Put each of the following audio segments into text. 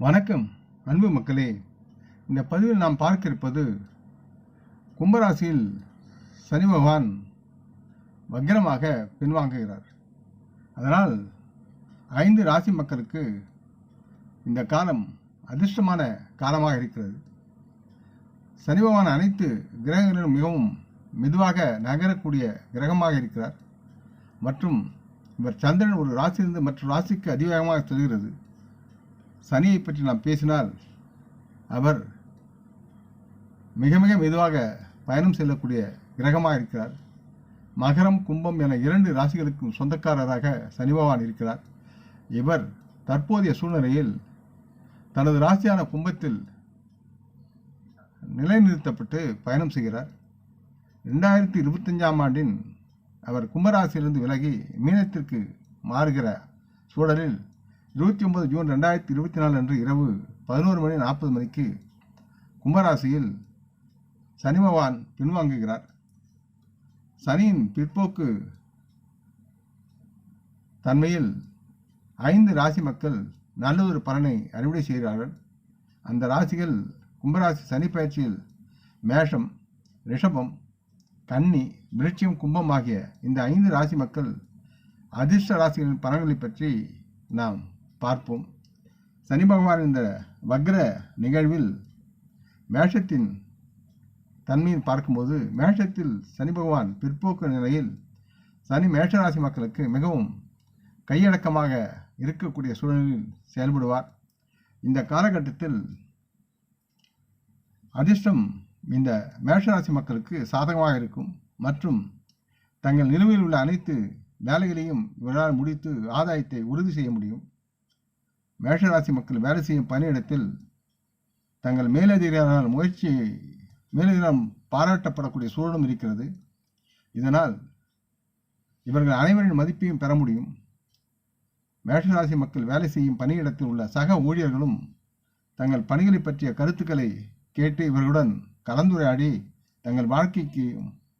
வணக்கம் அன்பு மக்களே. இந்த பதிவில் நாம் பார்க்க இருப்பது கும்பராசியில் சனி பகவான் வக்கிரமாக பின்வாங்குகிறார். அதனால் ஐந்து ராசி மக்களுக்கு இந்த காலம் அதிர்ஷ்டமான காலமாக இருக்கிறது. சனி பகவான் அனைத்து கிரகங்களிலும் மிகவும் மெதுவாக நகரக்கூடிய கிரகமாக இருக்கிறார். மற்றும் இவர் சந்திரன் ஒரு ராசியிலிருந்து மற்ற ராசிக்கு அதிவேகமாக செல்கிறது. சனியை பற்றி நாம் பேசினால் அவர் மிக மிக மெதுவாக பயணம் செல்லக்கூடிய கிரகமாக இருக்கிறார். மகரம் கும்பம் என இரண்டு ராசிகளுக்கும் சொந்தக்காரராக சனி பகவான் இருக்கிறார். இவர் தற்போதைய சூழ்நிலையில் தனது ராசியான கும்பத்தில் நிலைநிறுத்தப்பட்டு பயணம் செய்கிறார். ரெண்டாயிரத்தி இருபத்தஞ்சாம் ஆண்டின் அவர் கும்பராசியிலிருந்து விலகி மீனத்திற்கு மாறுகிற சூழலில் இருபத்தி ஒன்பது ஜூன் ரெண்டாயிரத்தி இருபத்தி நாலு அன்று இரவு பதினோரு மணி நாற்பது மணிக்கு கும்பராசியில் சனி பகவான் பின்வாங்குகிறார். சனியின் பிற்போக்கு தன்மையில் ஐந்து ராசி மக்கள் நல்லதொரு பலனை அறுவடை செய்கிறார்கள். அந்த ராசிகள் கும்பராசி சனி பயிற்சியில் மேஷம் ரிஷபம் கன்னி விருட்சியம் கும்பம் ஆகிய இந்த ஐந்து ராசி மக்கள் அதிர்ஷ்ட ராசிகளின் பலன்களை பற்றி நாம் பார்ப்போம். சனி பகவான் இந்த வக்ர நிகழ்வில் மேஷத்தின் தன்மையில் பார்க்கும்போது மேஷத்தில் சனி பகவான் பிற்போக்கு நிலையில் சனி மேஷராசி மக்களுக்கு மிகவும் கையடக்கமாக இருக்கக்கூடிய சூழலில் செயல்படுவார். இந்த காலகட்டத்தில் அதிர்ஷ்டம் இந்த மேஷராசி மக்களுக்கு சாதகமாக இருக்கும். மற்றும் தங்கள் நிலுவையில் உள்ள அனைத்து வேலைகளையும் இவரால் முடித்து ஆதாயத்தை உறுதி செய்ய முடியும். மேஷராசி மக்கள் வேலை செய்யும் பணியிடத்தில் தங்கள் மேலதிகாரிகளால் முயற்சி மேலதிகாரம் பாராட்டப்படக்கூடிய சூழலும் இருக்கிறது. இதனால் இவர்கள் அனைவரின் மதிப்பையும் பெற முடியும். மேஷராசி மக்கள் வேலை செய்யும் பணியிடத்தில் உள்ள சக ஊழியர்களும் தங்கள் பணிகளை பற்றிய கருத்துக்களை கேட்டு இவர்களுடன் கலந்துரையாடி தங்கள் வாழ்க்கைக்கு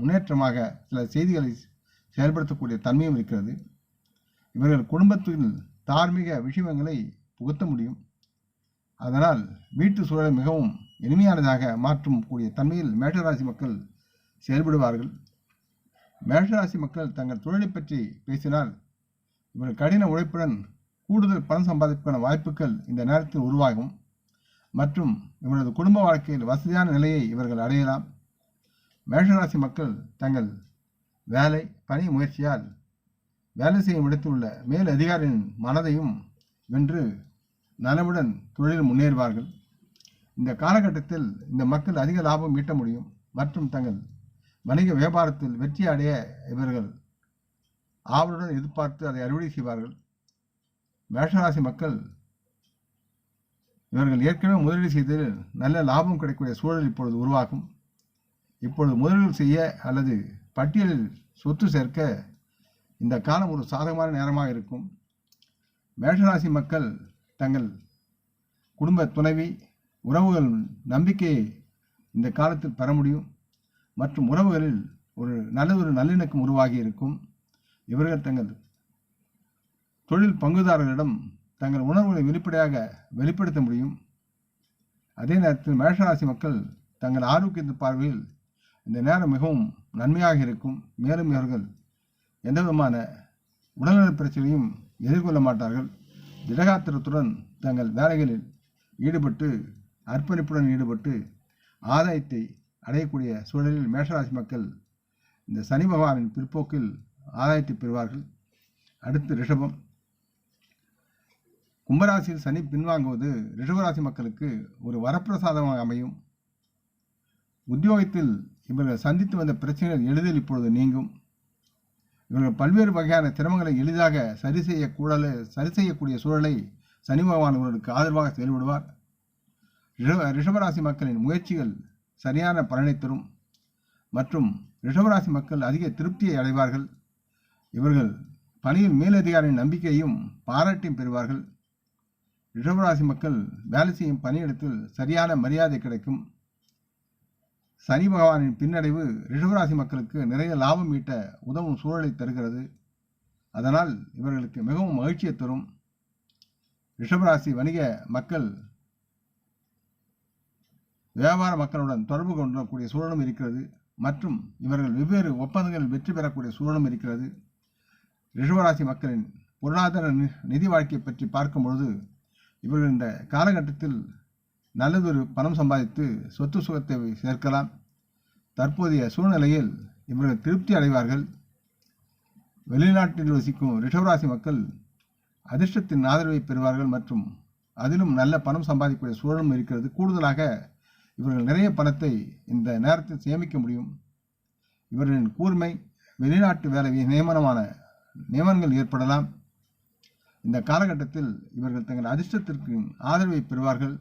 முன்னேற்றமாக சில செய்திகளை செயல்படுத்தக்கூடிய தன்மையும் இருக்கிறது. இவர்கள் குடும்பத்தில் தார்மீக விஷயங்களை புகுத்த முடியும். அதனால் வீட்டு சூழலை மிகவும் இனிமையானதாக மாற்றும் கூடிய தன்மையில் மேஷராசி மக்கள் செயல்படுவார்கள். மேஷராசி மக்கள் தங்கள் தொழிலை பற்றி பேசினால் இவர்கள் கடின உழைப்புடன் கூடுதல் பணம் சம்பாதிப்பான வாய்ப்புகள் இந்த நேரத்தில் உருவாகும். மற்றும் இவரது குடும்ப வாழ்க்கையில் வசதியான நிலையை இவர்கள் அடையலாம். மேஷராசி மக்கள் தங்கள் வேலை பணி முயற்சியால் வேலை செய்யும் இடத்தில் உள்ள மேல் அதிகாரியின் மனதையும் வென்று நலமுடன் தொழில் முன்னேறுவார்கள். இந்த காலகட்டத்தில் இந்த மக்கள் அதிக லாபம் ஈட்ட முடியும் மற்றும் தங்கள் வணிக வியாபாரத்தில் வெற்றி அடைய இவர்கள் ஆவலுடன் எதிர்பார்த்து அதை அறுவடை செய்வார்கள். மேஷராசி மக்கள் இவர்கள் ஏற்கனவே முதலீடு செய்ததில் நல்ல லாபம் கிடைக்கக்கூடிய சூழல் இப்பொழுது உருவாகும். இப்பொழுது முதலீடு செய்ய அல்லது பட்டியலில் சொத்து சேர்க்க இந்த காலம் ஒரு சாதகமான நேரமாக இருக்கும். மேஷராசி மக்கள் தங்கள் குடும்ப துணைவி உறவுகள் நம்பிக்கையை இந்த காலத்தில் பெற முடியும். மற்றும் உறவுகளில் ஒரு நல்ல ஒரு நல்லிணக்கம் உருவாகி இருக்கும். இவர்கள் தங்கள் தொழில் பங்குதாரர்களிடம் தங்கள் உணர்வுகளை வெளிப்படையாக வெளிப்படுத்த முடியும். அதே நேரத்தில் மேஷராசி மக்கள் தங்கள் ஆரோக்கியத்தின் பார்வையில் இந்த நேரம் மிகவும் நன்மையாக இருக்கும். மேலும் இவர்கள் எந்த விதமான உடல்நல பிரச்சனையும் எதிர்கொள்ள மாட்டார்கள். திடகாத்திரத்துடன் தங்கள் வேலைகளில் ஈடுபட்டு அர்ப்பணிப்புடன் ஈடுபட்டு ஆதாயத்தை அடையக்கூடிய சூழலில் மேஷராசி மக்கள் இந்த சனி பகவானின் பிற்போக்கில் ஆதாயத்தை பெறுவார்கள். அடுத்து ரிஷபம். கும்பராசியில் சனி பின்வாங்குவது ரிஷபராசி மக்களுக்கு ஒரு வரப்பிரசாதமாக அமையும். உத்தியோகத்தில் இவர்கள் சந்தித்து வந்த பிரச்சனைகள் எளிதில் இப்பொழுது நீங்கும். இவர்கள் பல்வேறு வகையான சிரமங்களை எளிதாக சரி செய்யக்கூடல சரி செய்யக்கூடிய சூழலை சனி பகவான் இவர்களுக்கு ஆதரவாக செயல்படுவார். ரிஷபராசி மக்களின் முயற்சிகள் சரியான பலனை தரும். மற்றும் ரிஷபராசி மக்கள் அதிக திருப்தியை அடைவார்கள். இவர்கள் பணியில் மேலதிகாரியின் நம்பிக்கையும் பாராட்டையும் பெறுவார்கள். ரிஷபராசி மக்கள் வேலை செய்யும் பணியிடத்தில் சரியான மரியாதை கிடைக்கும். சனி பகவானின் பின்னடைவு ரிஷபராசி மக்களுக்கு நிறைய லாபம் ஈட்ட உதவும் சூழலை தருகிறது. அதனால் இவர்களுக்கு மிகவும் மகிழ்ச்சியை தரும். ரிஷபராசி வணிக மக்கள் வியாபார மக்களுடன் தொடர்பு கொள்ளக்கூடிய சூழலும் இருக்கிறது. மற்றும் இவர்கள் வெவ்வேறு ஒப்பந்தங்களில் வெற்றி பெறக்கூடிய சூழலும் இருக்கிறது. ரிஷபராசி மக்களின் பொருளாதார நிதி வாழ்க்கையை பற்றி பார்க்கும் பொழுது இவர்கள் இந்த காலகட்டத்தில் நல்லதொரு பணம் சம்பாதித்து சொத்து சுகத்தை சேர்க்கலாம். தற்போதைய சூழ்நிலையில் இவர்கள் திருப்தி அடைவார்கள். வெளிநாட்டில் வசிக்கும் ரிஷவராசி மக்கள் அதிர்ஷ்டத்தின் ஆதரவை பெறுவார்கள் மற்றும் அதிலும் நல்ல பணம் சம்பாதிக்கக்கூடிய சூழலும் இருக்கிறது. கூடுதலாக இவர்கள் நிறைய பணத்தை இந்த நேரத்தில் சேமிக்க முடியும். இவர்களின் கூர்மை வெளிநாட்டு வேலை நியமனமான நியமனங்கள் ஏற்படலாம். இந்த காலகட்டத்தில் இவர்கள் தங்கள் அதிர்ஷ்டத்திற்கு ஆதரவை பெறுவார்கள்.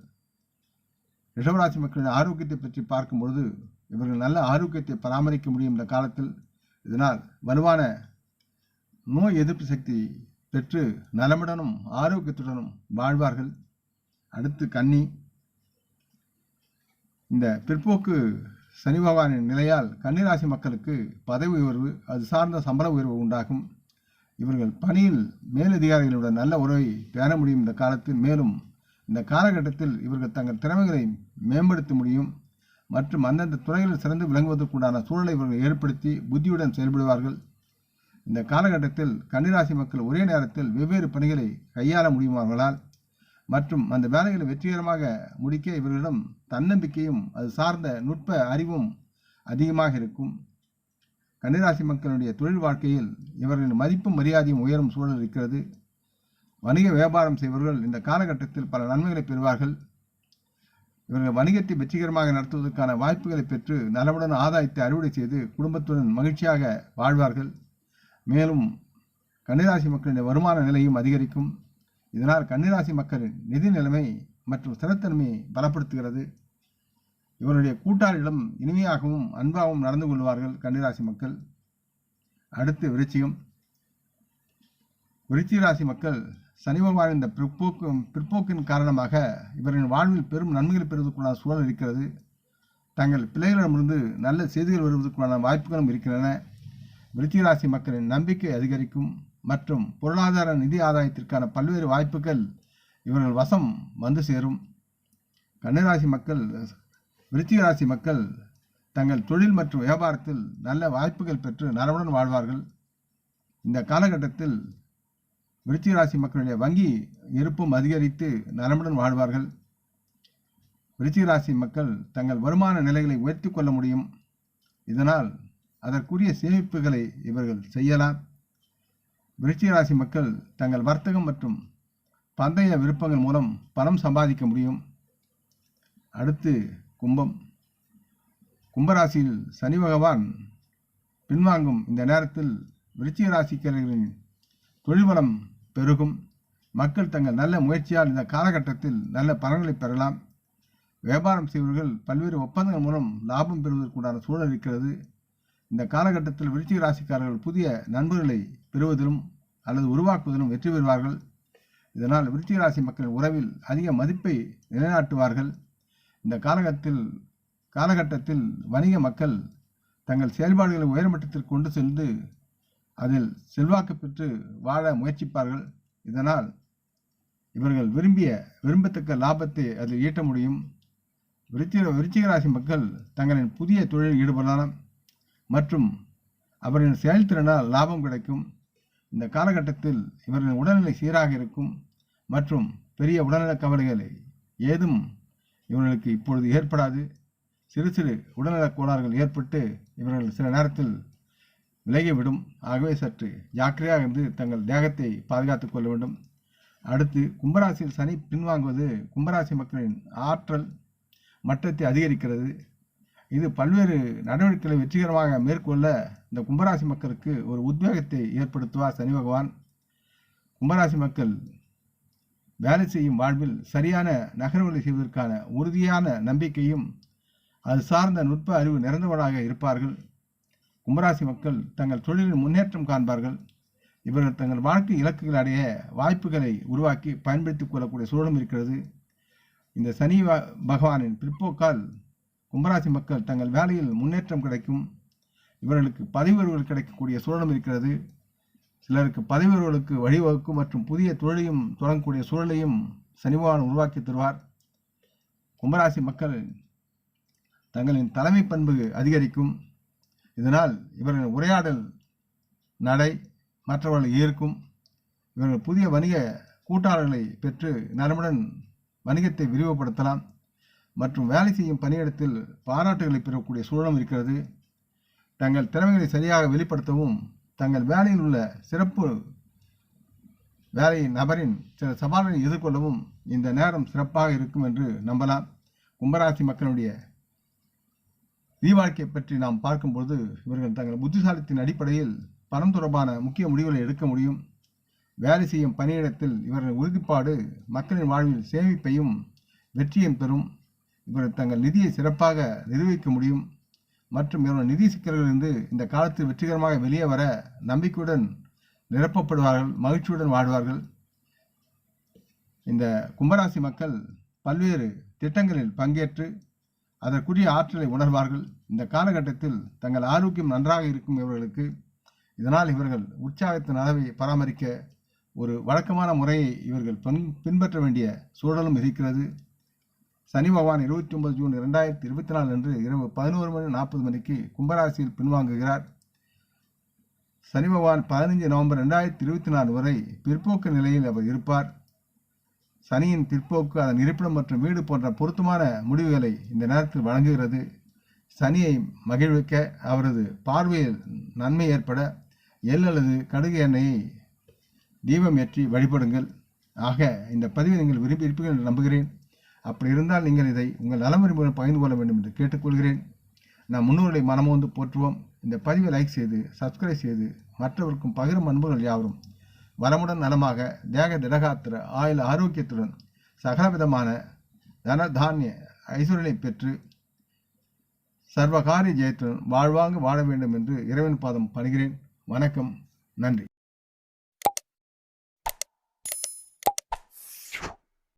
ரிஷவராசி மக்களின் ஆரோக்கியத்தை பற்றி பார்க்கும் பொழுது இவர்கள் நல்ல ஆரோக்கியத்தை பராமரிக்க முடியும் இந்த காலத்தில். இதனால் வலுவான நோய் எதிர்ப்பு சக்தி பெற்று நலமுடனும் ஆரோக்கியத்துடனும் வாழ்வார்கள். அடுத்து கன்னி. இந்த பிற்போக்கு சனி பகவானின் நிலையால் கன்னிராசி மக்களுக்கு பதவி உயர்வு அது சார்ந்த சம்பள உயர்வு உண்டாகும். இவர்கள் பணியில் மேலதிகாரிகளுடன் நல்ல உறவை பேண முடியும் இந்த காலத்தில். மேலும் இந்த காலகட்டத்தில் இவர்கள் தங்கள் திறமைகளை மேம்படுத்த முடியும் மற்றும் அந்தந்த துறைகளில் சிறந்து விளங்குவதற்குண்டான சூழலை இவர்கள் ஏற்படுத்தி புத்தியுடன் செயல்படுவார்கள். இந்த காலகட்டத்தில் கன்னிராசி மக்கள் ஒரே நேரத்தில் வெவ்வேறு பணிகளை கையாள முடியுமார்களால் மற்றும் அந்த வேலைகளை வெற்றிகரமாக முடிக்க இவர்களிடம் தன்னம்பிக்கையும் அது சார்ந்த நுட்ப அறிவும் அதிகமாக இருக்கும். கன்னிராசி மக்களுடைய தொழில் வாழ்க்கையில் இவர்களின் மதிப்பும் மரியாதையும் உயரும் சூழல் இருக்கிறது. வணிக வியாபாரம் செய்பவர்கள் இந்த காலகட்டத்தில் பல நன்மைகளை பெறுவார்கள். இவர்கள் வணிகத்தை வெற்றிகரமாக நடத்துவதற்கான வாய்ப்புகளை பெற்று நலவுடன் ஆதாயத்தை அறுவடை செய்து குடும்பத்துடன் மகிழ்ச்சியாக வாழ்வார்கள். மேலும் கன்னிராசி மக்களின் வருமான நிலையும் அதிகரிக்கும். இதனால் கன்னிராசி மக்களின் நிதி நிலைமை மற்றும் ஸ்திரத்தன்மையை பலப்படுத்துகிறது. இவருடைய கூட்டாளிடம் இனிமையாகவும் அன்பாகவும் நடந்து கொள்வார்கள் கன்னிராசி மக்கள். அடுத்து விருச்சியம் விருச்சிக ராசி மக்கள் சனி இந்த பிற்போக்கு பிற்போக்கின் காரணமாக இவரின் வாழ்வில் பெரும் நன்மைகள் பெறுவதற்குள்ளான சூழல் இருக்கிறது. தங்கள் பிள்ளைகளிடமிருந்து நல்ல செய்திகள் வருவதற்குள்ளான வாய்ப்புகளும் இருக்கின்றன. விருச்சிகராசி மக்களின் நம்பிக்கை அதிகரிக்கும் மற்றும் பொருளாதார நிதி ஆதாயத்திற்கான பல்வேறு வாய்ப்புகள் இவர்கள் வசம் வந்து சேரும். கன்னிராசி மக்கள் விருச்சிகராசி மக்கள் தங்கள் தொழில் மற்றும் வியாபாரத்தில் நல்ல வாய்ப்புகள் பெற்று நலமுடன் வாழ்வார்கள். இந்த காலகட்டத்தில் விருச்சிக ராசி மக்களுடைய வங்கி இருப்பும் அதிகரித்து நலமுடன் வாழ்வார்கள். விருச்சிக ராசி மக்கள் தங்கள் வருமான நிலைகளை உயர்த்தி கொள்ள முடியும். இதனால் அதற்குரிய சேமிப்புகளை இவர்கள் செய்யலாம். விருச்சிக ராசி மக்கள் தங்கள் வர்த்தகம் மற்றும் பந்தய விருப்பங்கள் மூலம் பணம் சம்பாதிக்க முடியும். அடுத்து கும்பம். கும்பராசியில் சனி பகவான் பின்வாங்கும் இந்த நேரத்தில் விருச்சிக ராசிக்காரர்களின் தொழில் வளம் பெருகும். மக்கள் தங்கள் நல்ல முயற்சியால் இந்த காலகட்டத்தில் நல்ல பலன்களை பெறலாம். வியாபாரம் செய்பவர்கள் பல்வேறு ஒப்பந்தங்கள் மூலம் லாபம் பெறுவதற்குண்டான சூழல் இருக்கிறது. இந்த காலகட்டத்தில் விருச்சிக ராசிக்காரர்கள் புதிய நண்பர்களை பெறுவதிலும் அல்லது உருவாக்குவதிலும் வெற்றி பெறுவார்கள். இதனால் விருச்சிக ராசி மக்களின் உறவில் அதிக மதிப்பை நிலைநாட்டுவார்கள். இந்த காலகட்டத்தில் காலகட்டத்தில் வணிக மக்கள் தங்கள் செயல்பாடுகளை உயர்மட்டத்திற்கு கொண்டு சென்று அதில் செல்வாக்கு பெற்று வாழ முயற்சிப்பார்கள். இதனால் இவர்கள் விரும்பிய விரும்பத்தக்க லாபத்தை அதில் ஈட்ட முடியும். விருச்சிக விருச்சிகராசி மக்கள் தங்களின் புதிய தொழிலில் ஈடுபடலாம். மற்றும் அவரின் செயல்திறனால் லாபம் கிடைக்கும். இந்த காலகட்டத்தில் இவர்களின் உடல்நிலை சீராக இருக்கும். மற்றும் பெரிய உடல்நல கவலைகளை ஏதும் இவர்களுக்கு இப்பொழுது ஏற்படாது. சிறு சிறு உடல்நலக் கோளாறுகள் ஏற்பட்டு இவர்கள் சில நேரத்தில் விலகிவிடும். ஆகவே சற்று ஜாக்கிரதையாக இருந்து தங்கள் தேகத்தை பாதுகாத்துக் கொள்ள வேண்டும். அடுத்து கும்பராசியில் சனி பின்வாங்குவது கும்பராசி மக்களின் ஆற்றல் மட்டத்தை அதிகரிக்கிறது. இது பல்வேறு நடவடிக்கைகளை வெற்றிகரமாக மேற்கொள்ள இந்த கும்பராசி மக்களுக்கு ஒரு உத்வேகத்தை ஏற்படுத்துவார் சனி பகவான்? கும்பராசி மக்கள் வேலை செய்யும் வாழ்வில் சரியான நகர்வுகளை செய்வதற்கான உறுதியான நம்பிக்கையும் அது சார்ந்த நுட்ப அறிவு நிறைந்தவராக இருப்பார்கள். கும்பராசி மக்கள் தங்கள் தொழிலில் முன்னேற்றம் காண்பார்கள். இவர்கள் தங்கள் வாழ்க்கை இலக்குகள் அடைய வாய்ப்புகளை உருவாக்கி பயன்படுத்திக் கொள்ளக்கூடிய சூழலும் இருக்கிறது. இந்த சனி பகவானின் பிற்போக்கால் கும்பராசி மக்கள் தங்கள் வேலையில் முன்னேற்றம் கிடைக்கும். இவர்களுக்கு பதவி உயர்வுகள் கிடைக்கக்கூடிய சூழலும் இருக்கிறது. சிலருக்கு பதவி உயர்வுகளுக்கு வழிவகுக்கும் மற்றும் புதிய தொழிலையும் தொடங்கக்கூடிய சூழலையும் சனி பகவான் உருவாக்கி தருவார். கும்பராசி மக்கள் தங்களின் தலைமை பண்பு அதிகரிக்கும். இதனால் இவர்கள் உரையாடல் நடை மற்றவர்களை ஈர்க்கும் இவர்கள் புதிய வணிக கூட்டாளர்களை பெற்று நலமுடன் வணிகத்தை விரிவுபடுத்தலாம். மற்றும் வேலை செய்யும் பணியிடத்தில் பாராட்டுகளை பெறக்கூடிய சூழலும் இருக்கிறது. தங்கள் திறமைகளை சரியாக வெளிப்படுத்தவும் தங்கள் வேலையில் உள்ள சிறப்பு வேலை நபரின் சில சவால்களை எதிர்கொள்ளவும் இந்த நேரம் சிறப்பாக இருக்கும் என்று நம்பலாம். கும்பராசி மக்களுடைய வாழ்க்கை பற்றி நாம் பார்க்கும்போது இவர்கள் தங்கள் புத்திசாலித்தின் அடிப்படையில் பணம் தொடர்பான முக்கிய முடிவுகளை எடுக்க முடியும். வேலை செய்யும் பணியிடத்தில் இவர்கள் உறுதிப்பாடு மக்களின் வாழ்வில் சேமிப்பையும் வெற்றியும் பெறும் இவர்கள் தங்கள் நிதியை சிறப்பாக நிர்வகிக்க முடியும். மற்றும் இவர்கள் நிதி சிக்கல்களிலிருந்து இந்த காலத்தில் வெற்றிகரமாக வெளியே வர நம்பிக்கையுடன் நிரப்பப்படுவார்கள் மகிழ்ச்சியுடன் வாழ்வார்கள். இந்த கும்பராசி மக்கள் பல்வேறு திட்டங்களில் பங்கேற்று அதற்குரிய ஆற்றலை உணர்வார்கள். இந்த காலகட்டத்தில் தங்கள் ஆரோக்கியம் நன்றாக இருக்கும் இவர்களுக்கு இதனால் இவர்கள் உற்சாகத்தின் அளவை பராமரிக்க ஒரு வழக்கமான முறையை இவர்கள் பின் பின்பற்ற வேண்டிய சூழலும் இருக்கிறது. சனி பகவான் இருபத்தி ஒன்பது ஜூன் இரண்டாயிரத்தி இருபத்தி நாலு அன்று இரவு பதினோரு மணி நாற்பது மணிக்கு கும்பராசியில் பின்வாங்குகிறார். சனி பகவான் பதினைஞ்சு நவம்பர் ரெண்டாயிரத்தி இருபத்தி நாலு வரை பிற்போக்கு நிலையில் அவர் இருப்பார். சனியின் பிற்போக்கு அதன் இருப்பிடம் மற்றும் வீடு போன்ற பொருத்தமான முடிவுகளை இந்த நேரத்தில் வழங்குகிறது. சனியை மகிழ்விக்க அவரது பார்வையில் நன்மை ஏற்பட எள் அல்லது கடுகு எண்ணெயை தீபம் ஏற்றி வழிபடுங்கள். ஆக இந்த பதிவை நீங்கள் விரும்பி இருப்பீர்கள் என்று நம்புகிறேன். அப்படி இருந்தால் நீங்கள் இதை உங்கள் நலமுறை மூலம் பகிர்ந்து கொள்ள வேண்டும் என்று கேட்டுக்கொள்கிறேன். நாம் முன்னோர்களை மனமோந்து போற்றுவோம். இந்த பதிவை லைக் செய்து சப்ஸ்கிரைப் செய்து மற்றவருக்கும் பகிரும் அன்புகள் யாவரும். வளமுடன் நலமாக தேக திடகாத்திர ஆயுள் ஆரோக்கியத்துடன் சகலவிதமான தன தானிய ஐஸ்வர்யனை பெற்று சர்வகாரிய ஜெயத்துடன் வாழ்வாங்க வாழ வேண்டும் என்று இறைவன் பாதம் பணிகிறேன். வணக்கம். நன்றி.